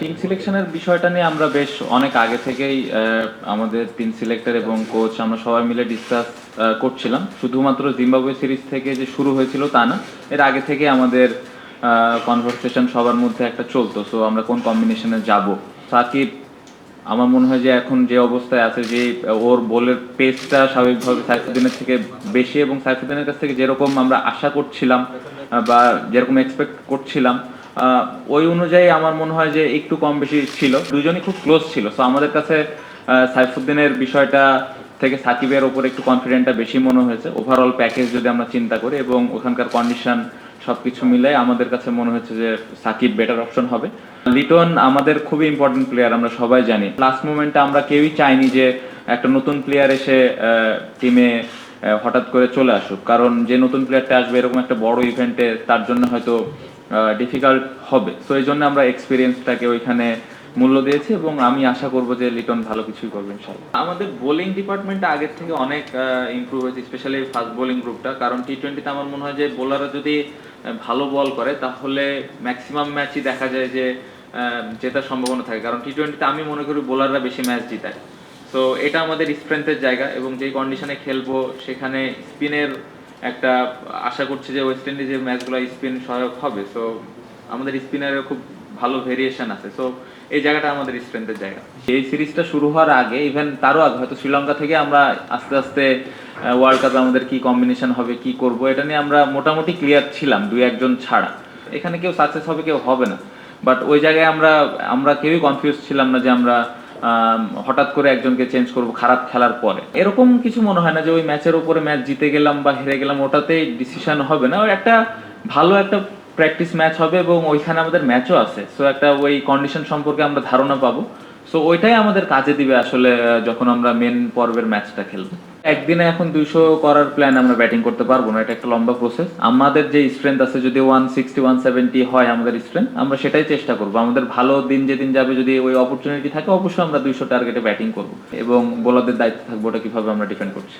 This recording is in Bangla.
টিম সিলেকশনের বিষয়টা নিয়ে আমরা বেশ অনেক আগে থেকেই আমাদের টিম সিলেক্টর এবং কোচ আমরা সবাই মিলে ডিসকাস করছিলাম। শুধুমাত্র জিম্বাবুয়ে সিরিজ থেকে যে শুরু হয়েছিল তা না, এর আগে থেকে আমাদের কনভারসেশন সবার মধ্যে একটা চলতো। সো আমরা কোন কম্বিনেশনে যাব? সাকিব, আমার মনে হয় যে এখন যে অবস্থায় আছে, যে ওর বলের পেসটা স্বাভাবিকভাবে সাইফুদ্দিনের থেকে বেশি এবং সাইফুদ্দিনের কাছ থেকে যেরকম আমরা আশা করছিলাম বা যেরকম এক্সপেক্ট করছিলাম ওই অনুযায়ী আমার মনে হয় যে একটু কম বেশি ছিল। দুজনই খুব ক্লোজ ছিল। সো আমাদের কাছে সাইফুদ্দিনের বিষয়টা থেকে সাকিবের ওপর একটু কনফিডেন্টটা বেশি মনে হয়েছে। ওভারঅল প্যাকেজ যদি আমরা চিন্তা করি এবং ওখানকার কন্ডিশন সব কিছু মিলে আমাদের কাছে মনে হচ্ছে যে সাকিব বেটার অপশন হবে। লিটন আমাদের খুবই ইম্পর্টেন্ট প্লেয়ার আমরা সবাই জানি। লাস্ট মোমেন্টে আমরা কেউই চাইনি যে একটা নতুন প্লেয়ার এসে টিমে হঠাৎ করে চলে আসুক। কারণ যে নতুন প্লেয়ারটা আসবে, এরকম একটা বড় ইভেন্টে তার জন্য হয়তো ডিফিকাল্ট হবে। তো এই জন্য আমরা এক্সপিরিয়েন্সটাকে ওইখানে মূল্য দিয়েছি এবং আমি আশা করব যে লিটন ভালো কিছুই করবে ইনশাল্লাহ আমাদের বোলিং ডিপার্টমেন্ট আগের থেকে অনেক ইমপ্রুভ হয়েছে স্পেশালি ফাস্ট বোলিং গ্রুপটা কারণ টি টোয়েন্টিতে আমার মনে হয় যে বোলাররা যদি ভালো বল করে, তাহলে ম্যাক্সিমাম ম্যাচই দেখা যায় যে জেতার সম্ভাবনা থাকে। কারণ টি টোয়েন্টিতে আমি মনে করি বোলাররা বেশি ম্যাচ জিতায়। তো এটা আমাদের স্ট্রেংথের জায়গা এবং যে কন্ডিশনে খেলব সেখানে স্পিনের একটা আশা করছি যে ওয়েস্ট ইন্ডিজের ম্যাচগুলো স্পিন সহায়ক হবে। সো আমাদের স্পিনারের খুব ভালো ভেরিয়েশন আছে। সো এই জায়গাটা আমাদের স্ট্রেংথের জায়গা। এই সিরিজটা শুরু হওয়ার আগে ইভেন তারও আগে হয়তো শ্রীলঙ্কা থেকে আমরা আস্তে আস্তে ওয়ার্ল্ড কাপে আমাদের কি কম্বিনেশন হবে কি করব এটা নিয়ে আমরা মোটামুটি ক্লিয়ার ছিলাম দুই একজন ছাড়া। এখানে কেউ সাকসেস হবে কেউ হবে না। বাট ওই জায়গায় আমরা আমরা কেউই কনফিউজ ছিলাম না যে আমরা আম, হঠাৎ করে একজনকে চেঞ্জ করব খারাপ খেলার পরে। এরকম কিছু মনে হয় না যে ওই ম্যাচের উপরে ম্যাচ জিতে গেলাম বা হেরে গেলাম ওটাতেই ডিসিশন হবে না। ওই একটা ভালো একটা প্র্যাকটিস ম্যাচ হবে এবং ওইখানে আমাদের ম্যাচও আছে। সো একটা ওই কন্ডিশন সম্পর্কে আমরা ধারণা পাবো। সো ওইটাই আমাদের কাজে দিবে আসলে যখন আমরা মেন পর্বের ম্যাচটা খেলব। একদিনে এখন দুইশো করার প্ল্যান আমরা ব্যাটিং করতে পারব না, এটা একটা লম্বা প্রসেস আমাদের যে স্ট্রেংথ আছে, যদি ওয়ান সিক্সটি ওয়ান সেভেন্টি হয় আমাদের স্ট্রেংথ আমরা সেটাই চেষ্টা করব। আমাদের ভালো দিন যেদিন যাবে, যদি ওই অপরচুনিটি থাকে, অবশ্যই আমরা দুইশো টার্গেটে ব্যাটিং করব। এবং বোলারদের দায়িত্ব থাকব ওটা কীভাবে আমরা ডিফেন্ড করছি।